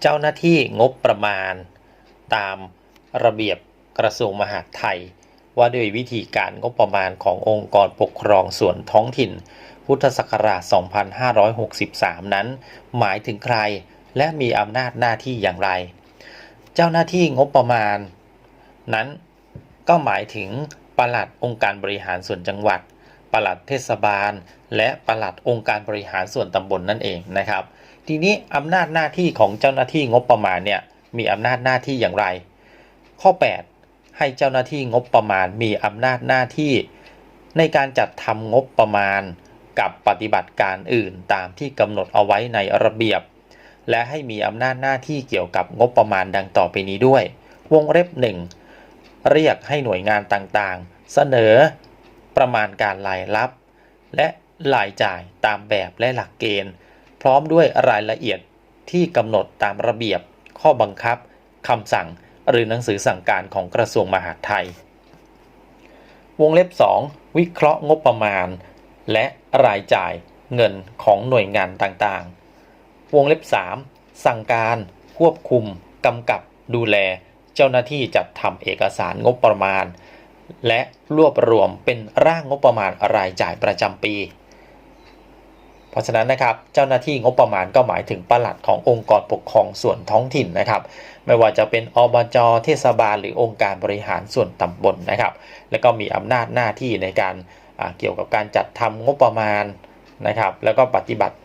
เจ้าหน้าที่งบประมาณ ตามระเบียบกระทรวงมหาดไทย ว่าด้วยวิธีการงบประมาณขององค์กรปกครองส่วนท้องถิ่น พุทธศักราช 2563 นั้น หมายถึงใครและมีอำนาจหน้าที่อย่างไร เจ้าหน้าที่งบประมาณ นั้นก็หมายถึงปลัดองค์การบริหารส่วนจังหวัด ปลัดเทศบาล และปลัดองค์การบริหารส่วนตำบลนนั่นเองนะครับ ทีนี้อำนาจหน้าที่ของเจ้าหน้าที่งบประมาณเนี่ยมีอำนาจหน้าที่อย่างไร ข้อ 8 ให้เจ้าหน้าที่งบประมาณมีอำนาจหน้าที่ ในการจัดทำงบประมาณกับปฏิบัติการอื่นตามที่กำหนดเอาไว้ในระเบียบ และให้มีอำนาจหน้าที่เกี่ยวกับงบประมาณดังต่อไปนี้ด้วย วงเล็บหนึ่งเรียกให้หน่วยงานต่างๆ เสนอ ประมาณการรายรับ และรายจ่ายตามแบบและหลักเกณฑ์ พร้อมด้วยรายละเอียดที่กำหนดตามระเบียบ ข้อบังคับคำสั่ง หรือหนังสือสั่งการของกระทรวงมหาดไทย วงเล็บ 2 วิเคราะห์งบประมาณ และรายจ่ายเงินของหน่วยงานต่างๆ วงเล็บ 3 สั่งการควบคุมกำกับดูแล เจ้าหน้าที่จัดทำเอกสารงบประมาณ และรวบรวมเป็นร่างงบประมาณรายจ่ายประจำปี เพราะฉะนั้นนะครับเจ้าหน้าที่งบประมาณก็หมายถึงปลัดขององค์กรปกครองส่วนท้องถิ่นนะครับ ไม่ว่าจะเป็นอบจเทศบาล หรือองค์การบริหารส่วนตำบลนะครับ แล้วก็มีอำนาจหน้าที่ในการเกี่ยวกับการจัดทำงบประมาณนะครับ แล้วก็ปฏิบัติ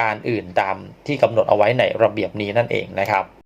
การอื่นตามที่กำหนดเอาไว้ในระเบียบนี้นั่นเองนะครับ